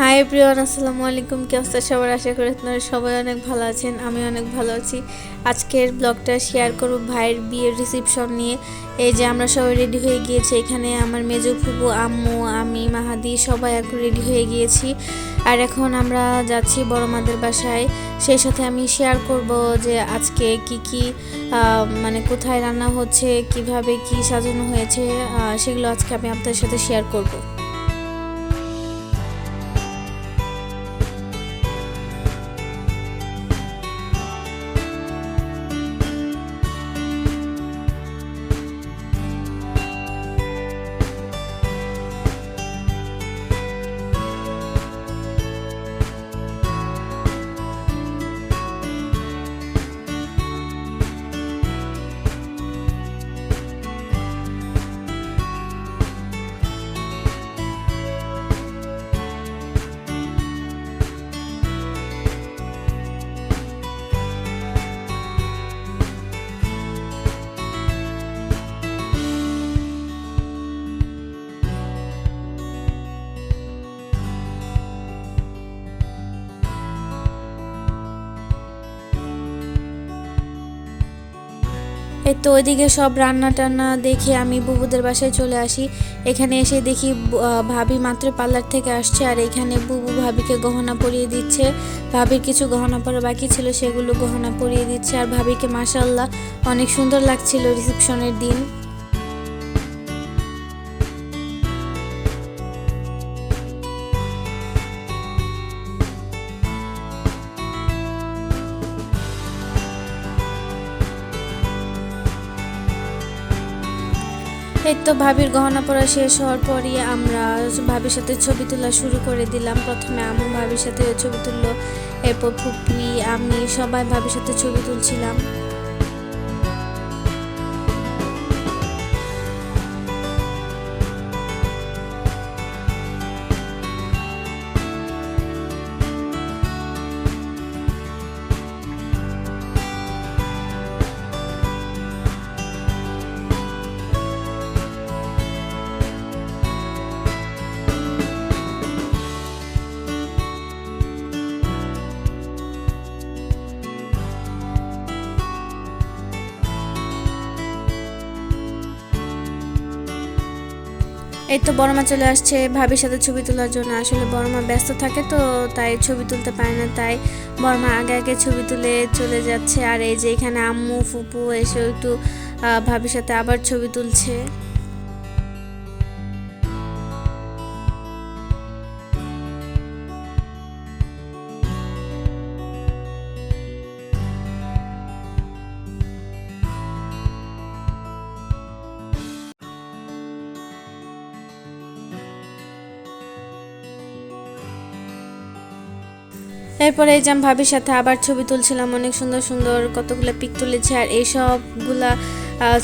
High প্রিয়ন আসসালামু আলাইকুম। কি অবস্থা? সবার আশা করি আপনারা সবাই অনেক ভালো আছেন, আমি অনেক ভালো আছি। আজকের ব্লগটা শেয়ার করব ভাইয়ের বিয়ের রিসিপশন নিয়ে। এই যে আমরা সবাই রেডি হয়ে গিয়েছি, এখানে আমার মেজো ফুপু, আম্মু, আমি, মাহাদি সবাই এখন রেডি হয়ে গিয়েছি। আর এখন আমরা যাচ্ছি বড় মাদের বাসায়। সেই সাথে আমি শেয়ার করব যে আজকে কি কি মানে কোথায় রান্না হচ্ছে, কীভাবে কি সাজানো হয়েছে সেগুলো আজকে আমি আপনাদের সাথে শেয়ার করব। এই তো ওইদিকে সব রান্না টান্না দেখে আমি বুবুদের বাসায় চলে আসি। এখানে এসে দেখি ভাবি মাত্র পার্লার থেকে আসছে আর এখানে বুবু ভাবিকে গহনা পরিয়ে দিচ্ছে। ভাবির কিছু গহনা পরা বাকি ছিল, সেগুলো গহনা পরিয়ে দিচ্ছে আর ভাবিকে মাসাল্লাহ অনেক সুন্দর লাগছিল রিসেপশনের দিন। এই তো ভাবির গহনা পরা শেষ হওয়ার পরই আমরা ভাবির সাথে ছবি তোলা শুরু করে দিলাম। প্রথমে আমার ভাবির সাথে ছবি তুললো, এরপর ফুপি, আমি সবাই ভাবির সাথে ছবি তুলছিলাম। এই তো বড়মা চলে আসছে, ভাবির সাথে ছবি তোলার জন্য। আসলে বড়মা ব্যস্ত থাকে তো, তাই ছবি তুলতে পারে না, তাই বড়মা আগে আগে ছবি তুলে চলে যাচ্ছে। আর এই যে এখানে আম্মু, ফুপু এসে একটু ভাবির সাথে আবার ছবি তুলছে। এরপরে এই যে আমি ভাবির সাথে আবার ছবি তুলছিলাম, অনেক সুন্দর সুন্দর কতগুলো পিক তুলেছে আর এই সবগুলা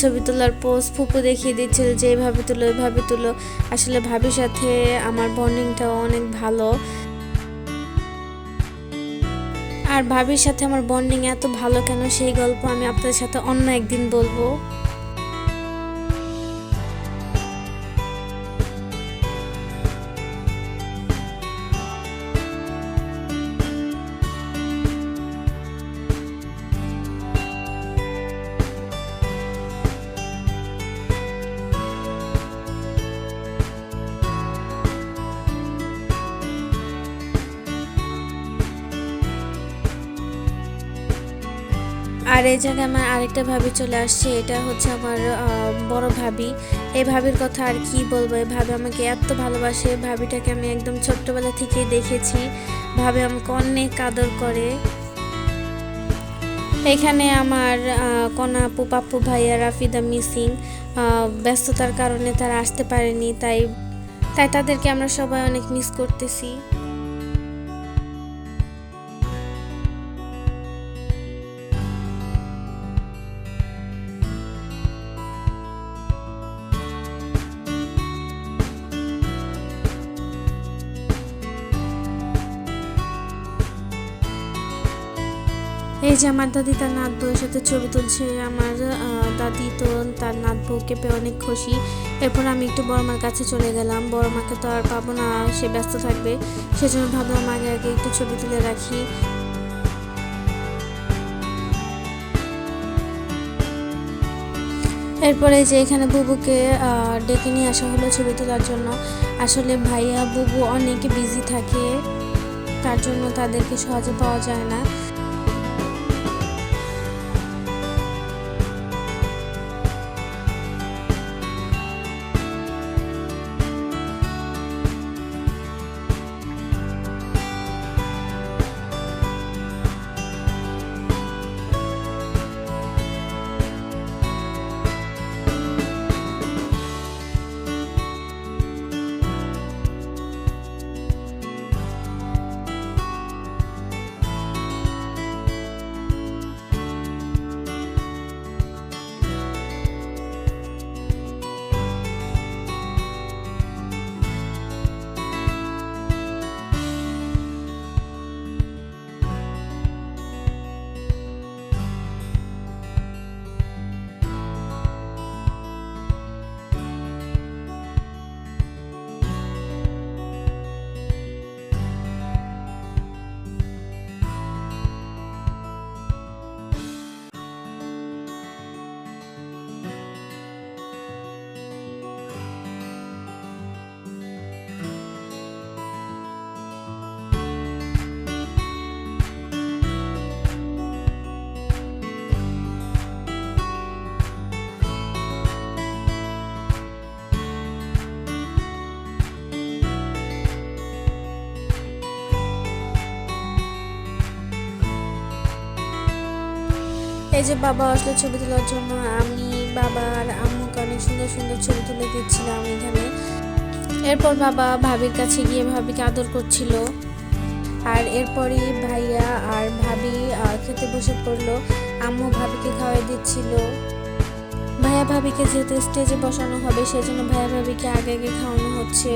ছবি তোলার পোস্ট ফুপু দেখিয়ে দিচ্ছিল যে এইভাবে তুলো এইভাবে তুলো। আসলে ভাবির সাথে আমার বন্ডিংটাও অনেক ভালো। আর ভাবির সাথে আমার বন্ডিং এত ভালো কেন সেই গল্প আমি আপনাদের সাথে অন্য একদিন বলব। আর এই জায়গায় আমার আরেকটা ভাবি চলে আসছে, এটা হচ্ছে আমার বড় ভাবি। এই ভাবির কথা আর কি বলব? এই ভাবি আমাকে এত ভালোবাসে ভাবিটাকে আমি একদম ছোট্টবেলা থেকেই দেখেছি। ভাবি আমাকে অনেক আদর করে। এখানে আমার কনা আপু পাপ্পু ভাইয়া, রাফিদা মিসিং ব্যস্ততার কারণে তারা আসতে পারেনি, তাই তাই তাদেরকে আমরা সবাই অনেক মিস করতেছি। যে আমার দাদি তার নাত বউয়ের সাথে ছবি তুলছে, আমার দাদি তো তার নাত বউকে পেয়ে অনেক খুশি। এরপর আমি একটু বড় মার কাছে চলে গেলাম। বড় মাকে তো আর পাবো না, সে ব্যস্ত থাকবে। সেজন্য ভাবলাম আগে আগে একটু ছবি তুলে রাখি। এরপরে যে এখানে বুবুকে ডেকে নিয়ে আসা হলো ছবি তোলার জন্য। আসলে ভাইয়া, বুবু অনেক বিজি থাকে, তার জন্য তাদেরকে সহজে পাওয়া যায় না। এই যে বাবা আসলে ছবি তোলার জন্য, আমি, বাবা আর আম্মুকে অনেক সুন্দর সুন্দর ছবি তুলে দিচ্ছিলাম এখানে। এরপর বাবা ভাবির কাছে গিয়ে ভাবিকে আদর করছিল। আর এরপরই ভাইয়া আর ভাবি খেতে বসে পড়ল। আম্মু ভাবিকে খাওয়াই দিচ্ছিল। ভাইয়া ভাবিকে যেহেতু স্টেজে বসানো হবে, সেজন্য ভাইয়া ভাবিকে আগে আগে খাওয়ানো হচ্ছে।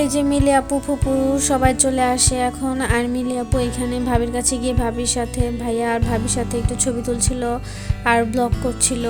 এই যে মিলি আপু, ফুপু সবাই চলে আসে এখন। আর মিলি আপু এখানে ভাবির কাছে গিয়ে ভাবির সাথে, ভাইয়া আর ভাবির সাথে একটু ছবি তুলছিল আর ব্লগ করছিল।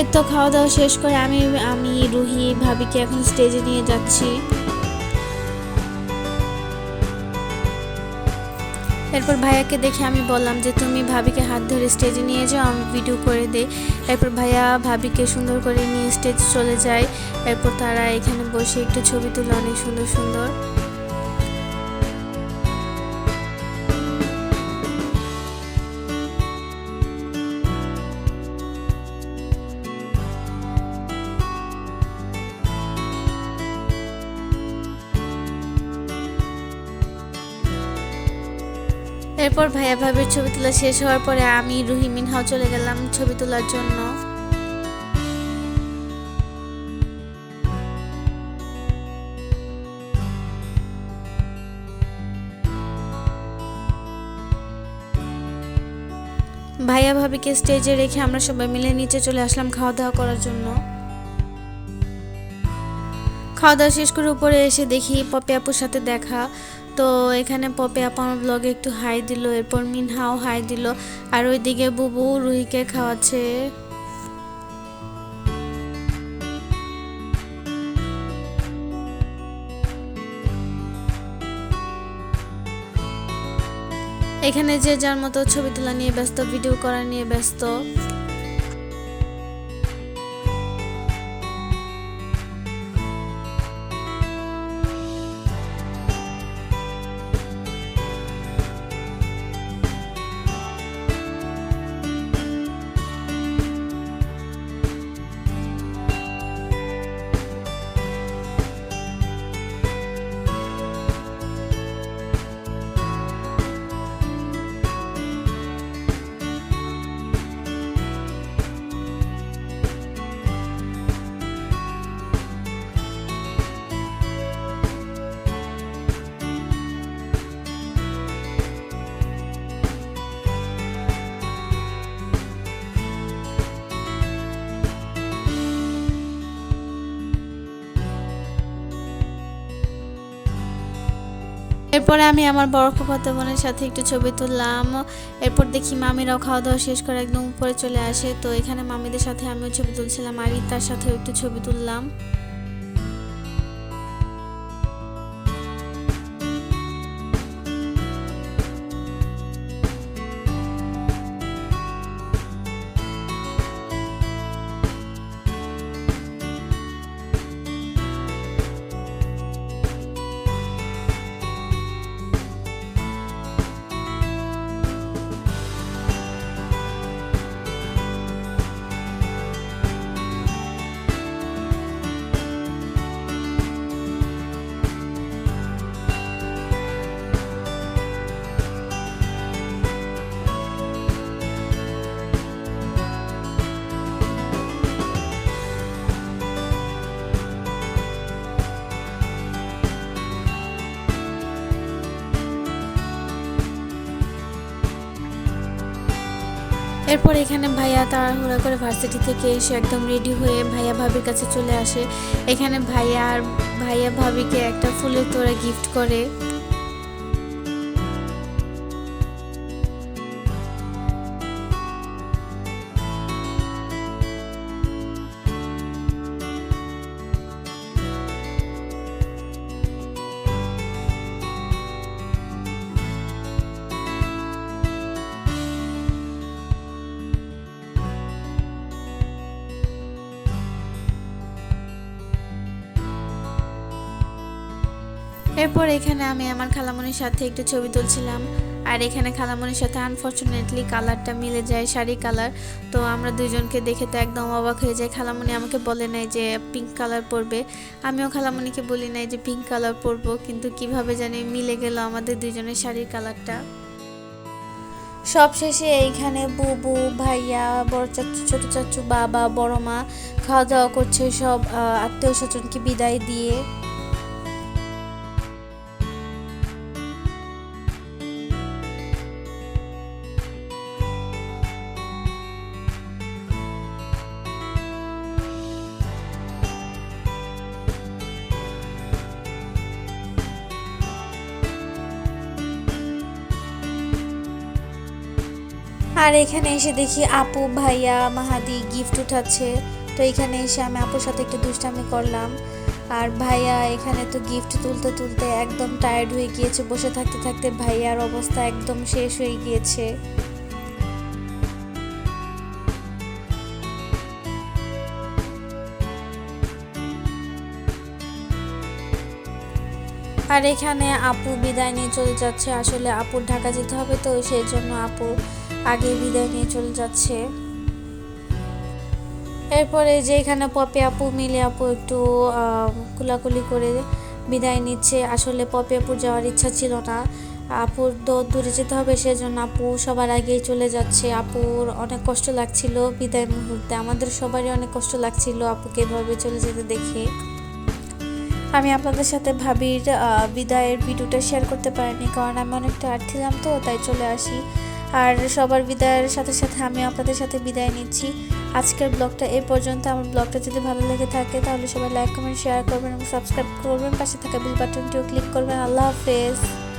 এই তো খাওয়া দাওয়া শেষ করে আমি আমি রুহি ভাবিকে এখন স্টেজে নিয়ে যাচ্ছি। এরপর ভাইয়াকে দেখে আমি বললাম যে, তুমি ভাবিকে হাত ধরে স্টেজে নিয়ে যাও, আমি ভিডিও করে দেই। এরপর ভাইয়া ভাবিকে সুন্দর করে নিয়ে স্টেজ চলে যায়। এরপর তারা এখানে বসে একটু ছবি তুলে, অনেক সুন্দর সুন্দর। ভাবির ছবি তোলা শেষ হওয়ার পরে আমি রুহি মিনহাও চলে গেলাম ছবি তোলার জন্য। ভাইয়া ভাবিকে স্টেজে রেখে আমরা সবাই মিলে নিচে চলে আসলাম খাওয়া দাওয়া করার জন্য। খাওয়া দাওয়া শেষ করে উপরে এসে দেখি পপি আপুর সাথে দেখা। তো এখানে পপে আপু আমার ব্লগে একটু হাই দিল, এরপর মিনহাও হাই দিল, আর ওইদিকে বুবু রুহিকে খাওয়াচ্ছে। এখানে যে যার মতো ছবি তোলা নিয়ে ব্যস্ত ভিডিও করা নিয়ে ব্যস্ত। এরপরে আমি আমার বড় ফুফাতো বোনের সাথে একটু ছবি তুললাম। এরপর দেখি মামিরাও খাওয়া দাওয়া শেষ করে একদম উপরে চলে আসে। তো এখানে মামিদের সাথে আমিও ছবি তুলছিলাম, আর তার সাথেও একটু ছবি তুললাম। এরপর এখানে ভাইয়া তাড়াহুড়া করে ভার্সিটি থেকে এসে একদম রেডি হয়ে ভাইয়া ভাবির কাছে চলে আসে। এখানে ভাইয়া আর ভাইয়া ভাবিকে একটা ফুলের তোড়া গিফট করে। এরপর এখানে আমি আমার খালামণির সাথে একটু ছবি তুলছিলাম। আর এখানে খালামণির সাথে আনফর্চুনেটলি কালারটা মিলে যায় শাড়ি কালার তো আমরা দুইজনকে দেখে তো একদম অবাক হয়ে যায় খালামণি আমাকে বলে নাই যে পিঙ্ক কালার পরবে। আমিও খালামণিকে বলি নাই যে পিঙ্ক কালার পরবো। কিন্তু কীভাবে জানি মিলে গেল আমাদের দুজনের শাড়ির কালারটা সব শেষে এইখানে বুবু, ভাইয়া, বড় চাচু, ছোট চাচু, বাবা, বড় মা খাওয়া দাওয়া করছে সব আত্মীয় স্বজনকে বিদায় দিয়ে। আর এখানে এসে দেখি আপু, ভাইয়া, মাহাদি গিফট উঠাচ্ছে। তো এখানে এসে আমি আপুর সাথে একটু দুষ্টামি করলাম। আর ভাইয়া এখানে তো গিফট তুলতে তুলতে একদম টায়ার্ড হয়ে গিয়েছে, বসে থাকতে থাকতে ভাইয়ার অবস্থা একদম শেষ হয়ে গিয়েছে। আর এখানে আপু বিদায় নিয়ে চলে যাচ্ছে। আসলে আপুর ঢাকা যেতে হবে তো, সেই জন্য আপু আগে বিদায় নিয়ে চলে যাচ্ছে। এরপরে যে এখানে পপি আপু, মিলে আপু একটু কুলাকুলি করে বিদায় নিচ্ছে। আসলে পপি আপুর যাওয়ার ইচ্ছা ছিল না। আপুর দূরে যেতে হবে, সেজন্য আপু সবার আগেই চলে যাচ্ছে। আপুর অনেক কষ্ট লাগছিল বিদায় মুহূর্তে। আমাদের সবারই অনেক কষ্ট লাগছিল আপুকে এভাবে চলে যেতে দেখে। আমি আপনাদের সাথে ভাবির বিদায়ের ভিডিওটা শেয়ার করতে পারিনি, কারণ আমি অনেকটা আটছিলাম তো, তাই চলে আসি। আর সবার বিদায়ের সাথে সাথে আমি আপনাদের সাথে বিদায় নিচ্ছি। আজকের ব্লগটা এ পর্যন্ত। আমার ব্লগটা যদি ভালো লেগে থাকে, তাহলে সবাই লাইক কমেন্ট শেয়ার করবেন এবং সাবস্ক্রাইব করবেন। পাশে থাকা বিল বাটনটিও ক্লিক করবেন। আল্লাহ হাফেজ।